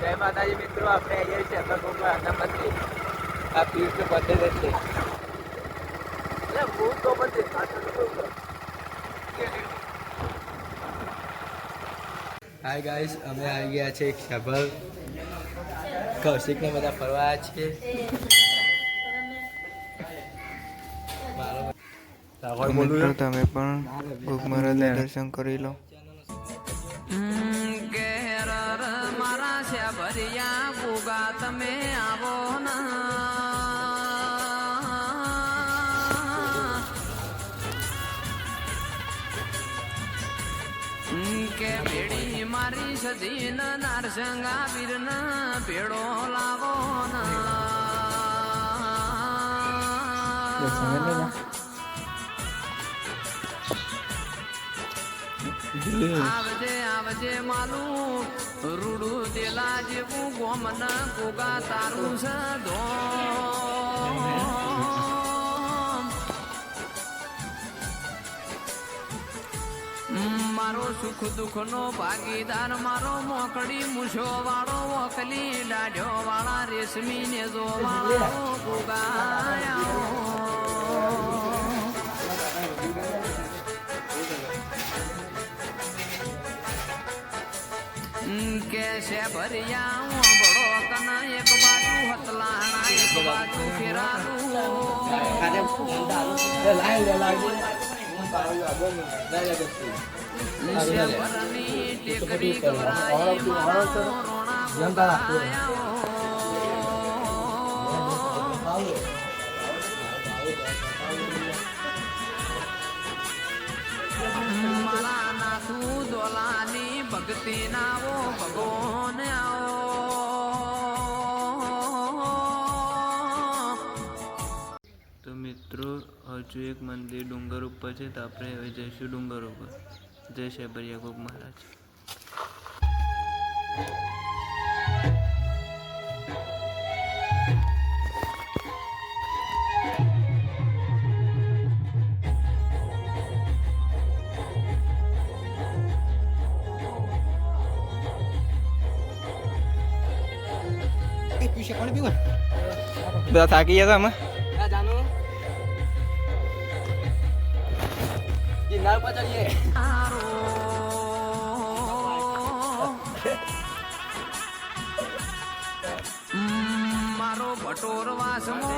જય માતાજી મિત્રો આપણે અહીંયા છે આપણે કોઈ આ પીર બંધ જ છે. એટલે હું તો બંધ હાય ગાઈસ અમે આવી ગયા છે ખબર કૌશિકને બધા ફરવા આવ્યા છે મારો તો મિત્રો તમે પણ ગુગ મહારાજના દર્શન કરી લો. શ્યાભરિયા ભોગા તમે આવો કે ભેડી મારી સજીન નારસંગા વીરન ભેડો લાવો આવજે આવજે માલું રૂડું દેલા જેવું ગોમન ગોગા તારું સદો મારો સુખ દુઃખ નો ભાગીદાર, મારો મોકડી મૂછો વાળો વકલી દાઢ્યો વાળા રેશમી ને જો વાળો ગોગાયા કે છે ભરિયા બડો કના એક બાજુ હતલાણા એક બાજુ. ફેરાનું ટેકરી ભક્તિ નાવો ભગવાન આવો. તો મિત્રો, હજુ એક મંદિર ડુંગર ઉપર છે, તો આપણે હવે જઈશું ડુંગર ઉપર. જય શેબરિયા ગોપ મહારાજ. બધા થાકી ગયા ચડીએ મારો ભટોર વાસમો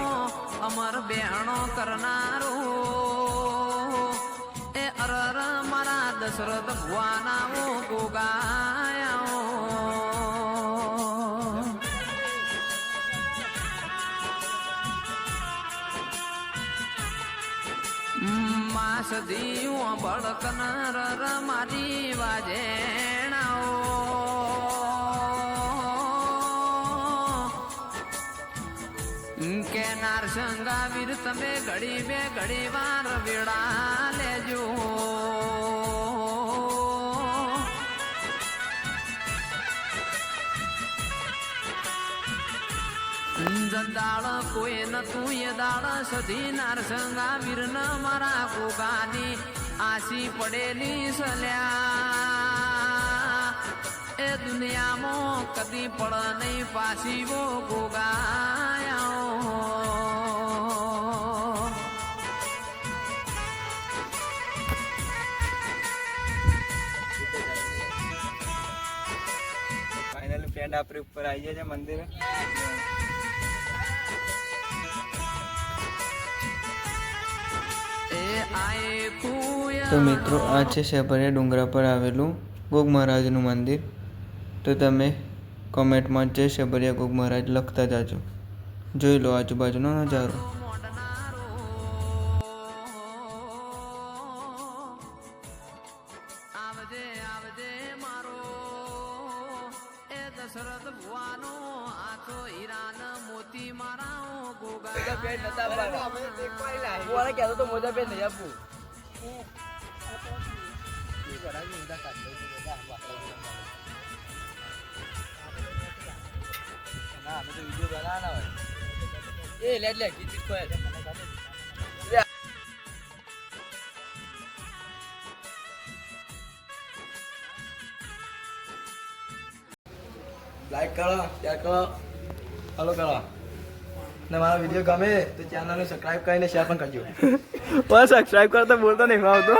અમર બેહણો કરનારો. એ અરર મારા દશરથ ભુવાના ગોગાયા માસ દીવું બળકન રર મારી વાજેણાઓ કે નારસંગા વીર તમે ઘડી બે ઘડી વાર વેળા દાળ કોઈ ન તું એ દાળ સધી નારસંગા વીર ન મારા ગોગાની આસી પડેલી સલ્યા. એ દુનિયામાં કદી પડ નહીં પાસી વો ગોગાયા ફાઇનલ ફ્રેન્ડ આપણે ઉપર આવી જાય મંદિરે. તો મિત્રો, આ છે શેભરિયા ડુંગરા પર આવેલું ગોગ મહારાજનું મંદિર. તો તમે કોમેન્ટમાં જય શેભરિયા ગોગ મહારાજ લખતા જાજો. જોઈ લો આજુબાજુનો નજારો. દશરથ ભુવાનો આખો હીરાન મોતી મારા ગોગા પેન્ટ નતા આપવાના. હું આને કહેતો તો મોજા પેન્ટ નહીં આપવું ના અમે તો વીડિયો બનાવવાના હોય એ લે લે કીધી કોઈ લાઈક કરો શેર કરો ફોલો કરો ને મારો વીડિયો ગમે તો ચેનલને સબસ્ક્રાઇબ કરીને શેર પણ કરજો. બસ સબસ્ક્રાઇબ કરતા બોલતો નહીં આવતો.